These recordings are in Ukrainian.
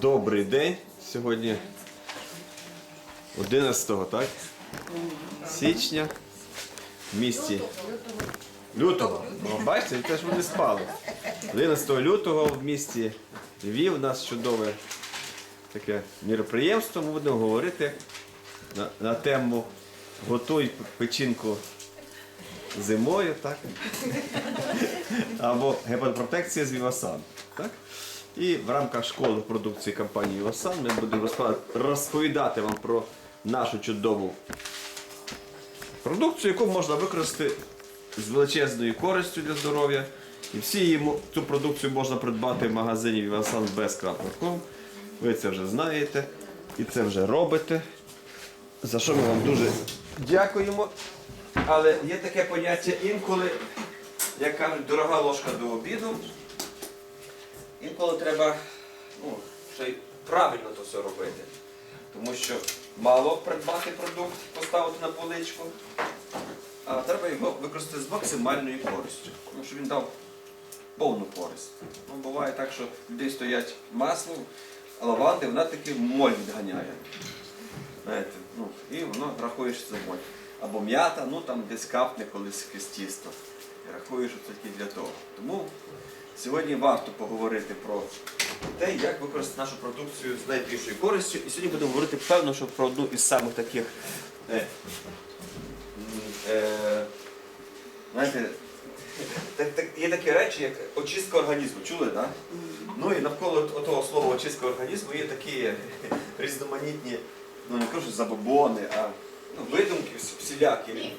Добрий день. Сьогодні 11 так? Січня в місті лютого. Ну, бачите, теж вони спали. 11 лютого в місті Львів у нас чудове таке міроприємство. Ми будемо говорити на, на тему Готуй печінку зимою, так? Або гепатопротекція з Вівасан. Так? І в рамках школи продукції компанії Вівасан ми будемо розповідати вам про нашу чудову продукцію, яку можна використати з величезною користю для здоров'я. І всі її цю продукцію можна придбати в магазині Vivasan. Ви це вже знаєте і це вже робите. За що ми вам дуже дякуємо. Але є таке поняття інколи, як кажуть, дорога ложка до обіду. Інколи треба ну, ще й правильно то все робити. Тому що мало придбати продукт, поставити на поличку, а треба його використати з максимальною користю. Тому що він дав повну користь. Ну, буває так, що людей стоять масло, а лаванди вона таки моль відганяє. Знаєте, ну, і воно рахуєш це моль. Або м'ята, ну там десь капне колись якесь тісто. І рахуєш, що це тільки для того. Тому сьогодні варто поговорити про те, як використати нашу продукцію з найбільшою користю. І сьогодні будемо говорити певно, що про одну із самих таких. Е, е, знаєте, так, так, є такі речі, як очистка організму. Чули, так? Ну і навколо того слова очистка організму є такі різноманітні, ну не кажу забобони, а ну, видумки всілякі.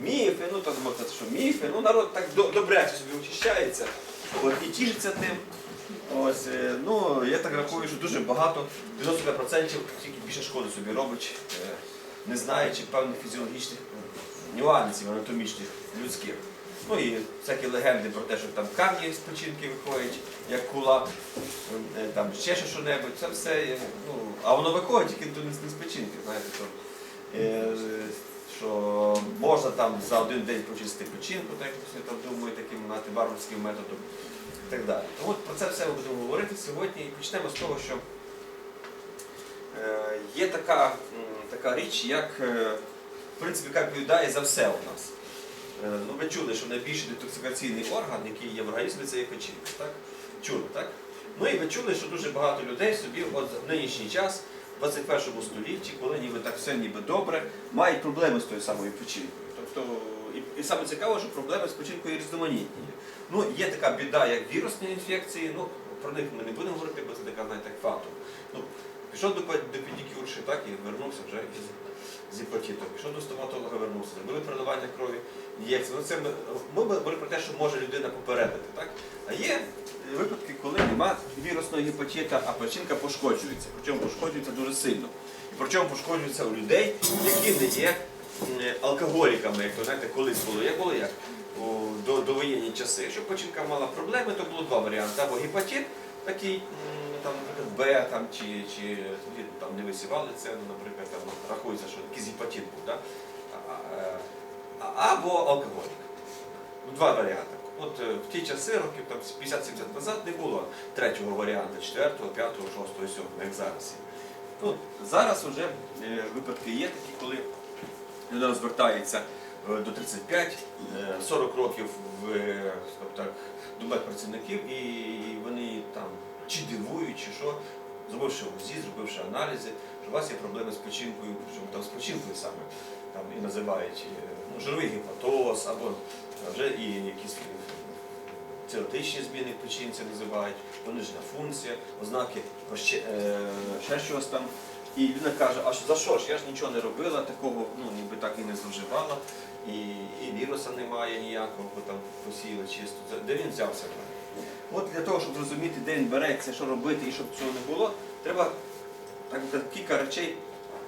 Міфи, ну там можна що міфи, ну народ так до- добряче собі очищається, от, і тішиться тим. Ось, е, ну, я так рахую, що дуже багато, 95% тільки більше шкоди собі робить, е, не знаючи певних фізіологічних е, нюансів анатомічних людських. Ну і всякі легенди про те, що там камні з печінки виходять, як кула, е, там ще що небудь, це все, ну, а воно виходить тільки не з- печінки, знаєте, то, що можна там за один день почистити печінку, так як там думають, таким знаєте, варварським методом так далі. Тому про це все ми будемо говорити сьогодні і почнемо з того, що е, є така, така річ, як е, в принципі, яка відповідає за все у нас. Е, Ну, ви чули, що найбільший детоксикаційний орган, який є в організмі, це є печінка. Так? Чули, так? Ну і ви чули, що дуже багато людей собі от в нинішній час, в 21 столітті, коли ніби так все ніби добре, мають проблеми з тою самою печінкою. Тобто, і, і саме цікаво, що проблеми з печінкою різноманітні. Ну, є така біда, як вірусні інфекції, ну про них ми не будемо говорити, бо це така знаєте, фактор. Ну, пішов до, до педикюрші, так, і вернувся вже з гепатитом. Пішов до стоматолога, вернувся, зробили переливання крові, ін'єкції. Ну, це ми, ми говоримо про те, що може людина попередити. Так? А є випадки, коли нема вірусного гепатита, а печінка пошкоджується. Причому пошкоджується дуже сильно. І причому пошкоджується у людей, які не є алкоголіками, як то знаєте, колись було. Як було як? Довоєнні часи. Якщо печінка мала проблеми, то було два варіанти. Або гепатит, такий, там, Б там, чи, чи там не висівали це, ну, наприклад, там рахується, що якийсь гепатит був. Да? Або алкоголік. Ну, Два варіанти. От е, в ті часи, років 50-70 назад, не було третього варіанту, четвертого, п'ятого, шостого, сьомого, як зараз. Ну, зараз вже е, випадки є такі, коли людина звертається до 35, е, 40 років в е, так, до медпрацівників, і вони там чи дивують, чи що, зробивши УЗІ, зробивши аналізи, що у вас є проблеми з печінкою, причому там з печінкою саме там і називають е, ну, жировий гепатоз, або вже і якісь теоретичні зміни в печінці називають, понижена функція, ознаки ще, е, ще щось там. І людина каже, а за що ж? Я ж нічого не робила, такого ну, ніби так і не зловживала, і, і віруса немає ніякого, бо там посіяли чисто. Де він взявся? От для того, щоб зрозуміти, де він береться, що робити і щоб цього не було, треба так, кілька речей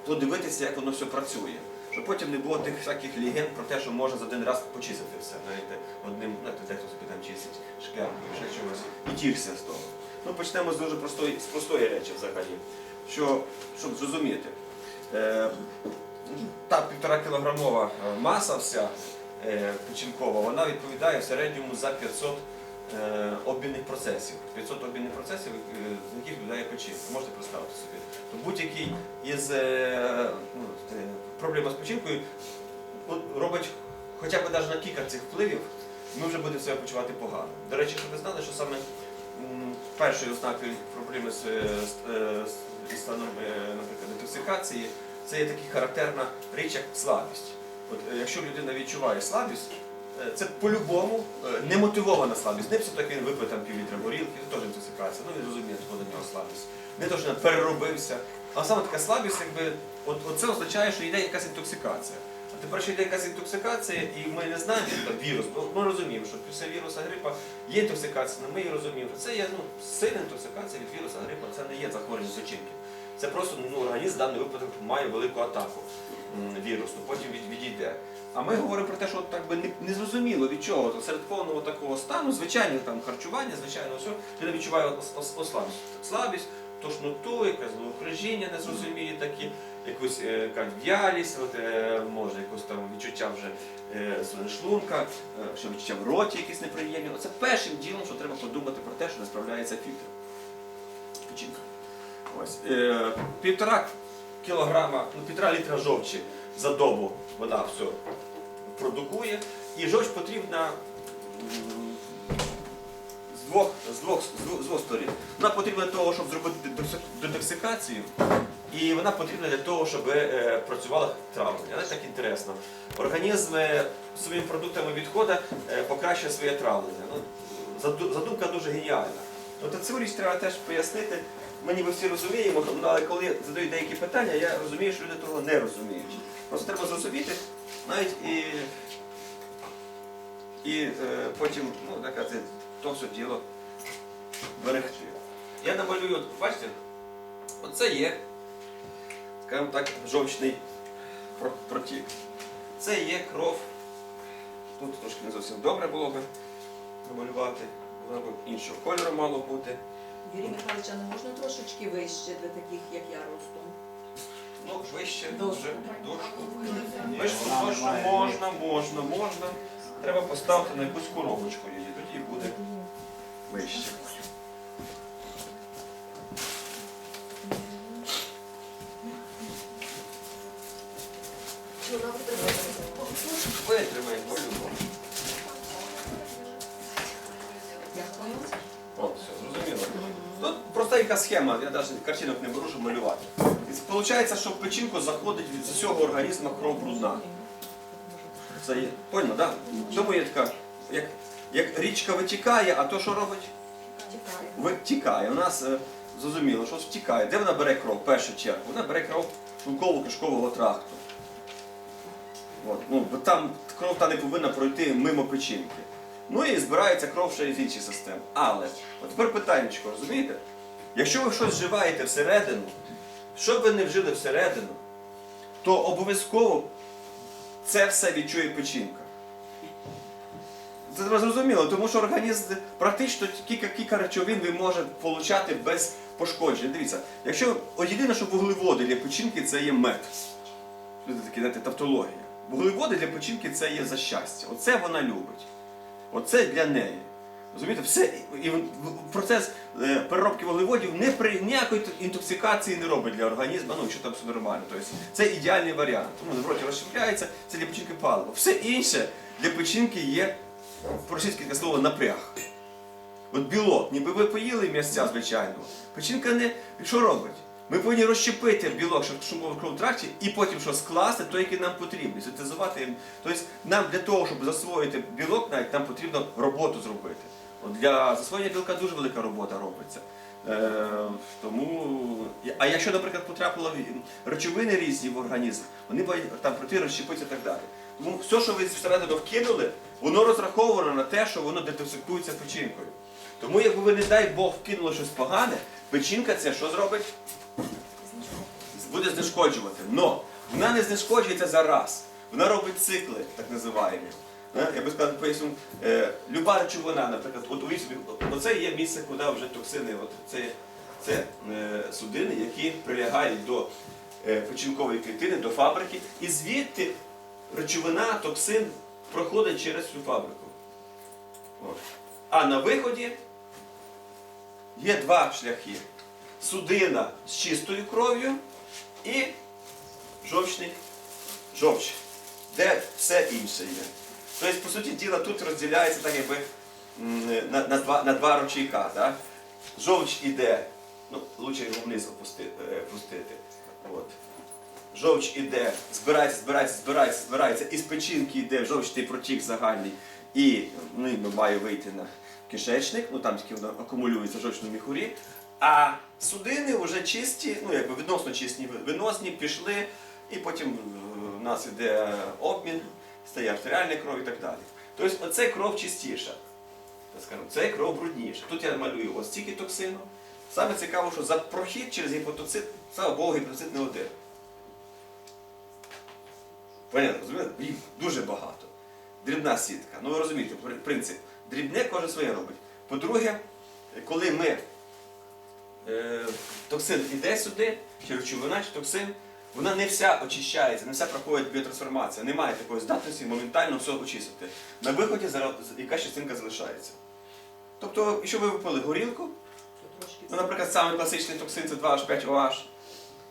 подивитися, як воно все працює. Щоб потім не було тих всяких легенд про те, що можна за один раз почистити все. Знаєте, одним, знаєте, дехто собі там чистить шклянкою, ще чогось, і тішся з того. Ну, почнемо з дуже простої, з простої речі взагалі. Що, щоб зрозуміти, е, та півтора кілограмова е, маса вся е, печінкова, вона відповідає в середньому за 500 е, обмінних процесів. 500 обмінних процесів, з яких відповідає печінка. Можете представити собі. То будь-який із ну, е, проблем з печінкою робить хоча б навіть на кілька цих впливів, ми вже будемо себе почувати погано. До речі, щоб ви знали, що саме першою ознакою проблеми з, з, з станом, наприклад, детоксикації, це є така характерна річ, як слабість. От, е, якщо людина відчуває слабість, е, це по-любому е, немотивована слабість. Не все таки він випив там півлітра горілки, це теж інтоксикація. Ну він розуміє, що до нього слабість. Не то, що він переробився. А саме така слабість, якби, от, от це означає, що йде якась інтоксикація. А тепер, що йде якась інтоксикація, і ми не знаємо, що це вірус, бо ми розуміємо, що після віруса грипа є інтоксикація, але ми її розуміємо, це є ну, сильна інтоксикація від віруса грипа, це не є захворювання печінки. Це просто ну, організм в даний випадок має велику атаку вірусну, потім відійде. А ми говоримо про те, що так би не, не зрозуміло від чого. То серед повного такого стану, звичайне там харчування, звичайно, все, людина відчуває ос- ос- ослабість. Слабість, тошноту, якесь головокружіння незрозумілі такі, якусь е, кажуть, в'ялість, е, може якось там відчуття вже е, шлунка, що відчуття в роті якісь неприємні. Оце першим ділом, що треба подумати про те, що не справляється фільтр. Печінка. Ось. Е, півтора кілограма, ну півтора літра жовчі за добу вона все продукує. І жовч потрібна з двох, з двох, з двох, з двох сторін. Вона потрібна для того, щоб зробити детоксикацію, і вона потрібна для того, щоб е, працювала травлення. Але так інтересно. Організм своїми продуктами відходу е, покращує своє травлення. Ну, задумка дуже геніальна. От цю річ треба теж пояснити. Ми ніби всі розуміємо, ну, але коли задають деякі питання, я розумію, що люди того не розуміють. Просто треба зрозуміти навіть і, і е, потім ну, так сказати, то все діло берегти. Я намалюю, от, бачите, оце є, скажімо так, жовчний протік. Це є кров. Тут трошки не зовсім добре було би намалювати. Воно б іншого кольору мало бути. Юрій Михайлович, а не можна трошечки вище для таких, як я росту? Ну, вище, дуже, дошку. Вище, дошку можна, можна, можна. Треба поставити на якусь коробочку її, тоді буде вище. Простенька схема, я навіть картинок не беру, щоб малювати. І виходить, що в печінку заходить від усього організму кров брудна. Це є. Понял, так? Да? Тому є така, як, як річка витікає, а то що робить? Витікає. У нас е, зрозуміло, що втікає. Де вона бере кров в першу чергу? Вона бере кров шлунково-кишкового тракту. От. Ну, бо там кров та не повинна пройти мимо печінки. Ну і збирається кров ще з інших систем. Але, от тепер питання, розумієте? Якщо ви щось вживаєте всередину, що б ви не вжили всередину, то обов'язково це все відчує печінка. Це зрозуміло, тому що організм практично кілька, кілька речовин він може отримати без пошкоджень. Дивіться, якщо єдине, що вуглеводи для печінки це є мед. Це таке, знаєте, тавтологія. Вуглеводи для печінки це є за щастя. Оце вона любить. Оце для неї. Розумієте, все і процес е, переробки вуглеводів не при ніякої інтоксикації не робить для організму, ну якщо там все нормально. Тобто це ідеальний варіант. Тому в роті розщепляється, це для печінки паливо. Все інше для печінки є по-російськи таке слово напряг. От білок, ніби ви поїли м'ясця, звичайно. Печінка не що робить? Ми повинні розщепити білок, щоб шумово кров тракті, і потім що скласти той, який нам потрібний, синтезувати. Тобто нам для того, щоб засвоїти білок, навіть нам потрібно роботу зробити. Для засвоєння білка дуже велика робота робиться. Е, тому, а якщо, наприклад, потрапило в- речовини різні в організм, вони там пройти, розщепитися і так далі. Тому все, що ви всередину вкинули, воно розраховано на те, що воно детоксикується печінкою. Тому, якби ви, не дай Бог, вкинули щось погане, печінка це що зробить? Буде знешкоджувати. Но вона не знешкоджується за раз. Вона робить цикли, так називаємо. Е, Я би сказав, поясню, е, люба речовина, наприклад, от оце є місце, куди вже токсини, от це, це е, судини, які прилягають до печінкової клітини, до фабрики, і звідти речовина, токсин проходить через цю фабрику. А на виході є два шляхи. Судина з чистою кров'ю і жовчний жовч, де все інше є. Тобто, по суті діла, тут розділяється так, якби на, на, два, на два ручейка. Так? Жовч іде, ну, лучше його вниз опусти- е, пустити. От. Жовч іде, збирається, збирається, збирається, збирається, із печінки йде жовчний протік загальний, і ну, має вийти на кишечник, ну там тільки воно акумулюється в жовчному міхурі. А судини вже чисті, ну якби відносно чисті, виносні, пішли, і потім е, в нас йде обмін, стає артеріальна кров і так далі. Тобто оце кров чистіша. Скажемо, це кров брудніша. Тут я малюю ось стільки токсину. Саме цікаво, що за прохід через гіпотоцит, слава Богу, гіпотоцит не один. Понятно, розумієте? Їх дуже багато. Дрібна сітка. Ну ви розумієте, принцип. Дрібне кожен своє робить. По-друге, коли ми е, токсин іде сюди, чи речовина, чи токсин, вона не вся очищається, не вся проходить біотрансформація. Немає такої здатності моментально все очистити. На виході якась частинка залишається. Тобто, якщо ви випили горілку, Ну, наприклад, самий класичний токсин це 2H5OH.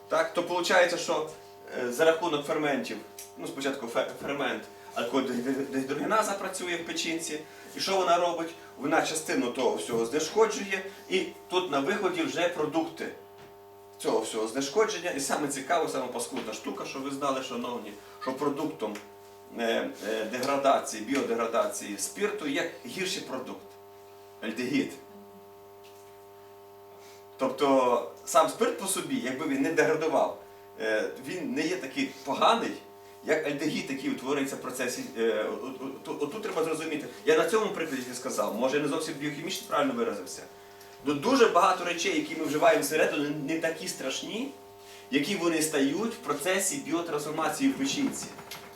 Так, то виходить, що е, за рахунок ферментів, ну спочатку фермент алкоголь-дегідрогеназа працює в печінці. І що вона робить? Вона частину того всього знешкоджує, і тут на виході вже продукти цього всього знешкодження. І саме цікаво, саме паскудна штука, що ви знали, шановні, що продуктом е, е, деградації, біодеградації спирту є гірший продукт альдегід. Тобто сам спирт по собі, якби він не деградував, е, він не є такий поганий, як альдегід, який утворюється в процесі. от- от- от- Отут треба зрозуміти. Я на цьому прикладі сказав, може не зовсім біохімічно правильно виразився. Ну, дуже багато речей, які ми вживаємо всередину, не такі страшні, які вони стають в процесі біотрансформації в печінці.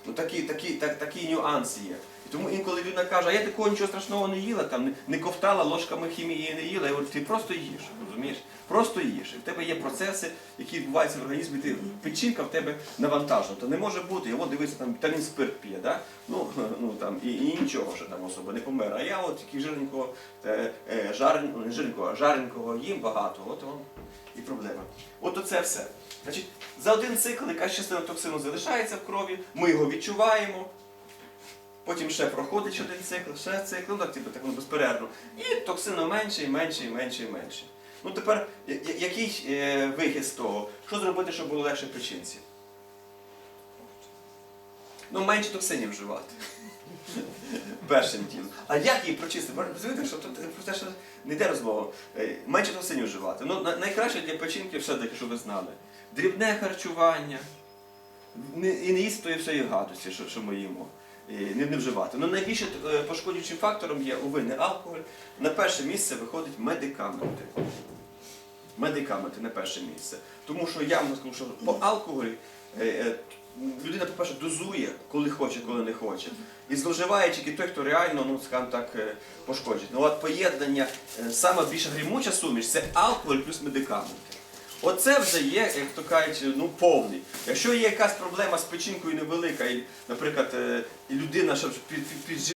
Ну такі, такі, так, такі нюанси є. І тому інколи людина каже, а я такого нічого страшного не їла, там не, ковтала ложками хімії не їла. Я говорю, ти просто їш, розумієш? Просто їш. І в тебе є процеси, які відбуваються в організмі, ти печінка в тебе навантажена. То не може бути. І от дивися, там вітамін спирт п'є, да? ну, ну, там, і, і нічого ще там особо не помер. А я от тільки жирненького, е, е, жарен, ну, не жирненького, а жаренького їм багато. От вам і проблема. От оце все. Значить, за один цикл якась частина токсину залишається в крові, ми його відчуваємо. Потім ще проходить один цикл, ще цикл, ну так, типу, так воно безперервно. І токсину менше, і менше, і менше, і менше. Ну тепер, який е, вихід з того? Що зробити, щоб було легше печінці? Ну, менше токсинів вживати. Першим ділом. А як її прочистити? Ви що тут про те, що не йде розмова. Е, Менше токсинів вживати. Ну, найкраще для печінки все-таки, щоб ви знали. Дрібне харчування. І не їсти тої всієї гадості, що, що ми їмо. І не, не вживати. Ну, найбільше е, пошкоджуючим фактором є уви, не алкоголь. На перше місце виходить медикаменти. Медикаменти на перше місце. Тому що я вам скажу, що по алкоголі е, е, людина, по-перше, дозує, коли хоче, коли не хоче. І зловживає тільки той, хто реально, ну так, е. Ну от поєднання, е, саме більша грімуча суміш це алкоголь плюс медикаменти. Оце вже є, як то кажуть, ну повний. Якщо є якась проблема з печінкою невелика, і, наприклад, е, людина, щоб під, під, під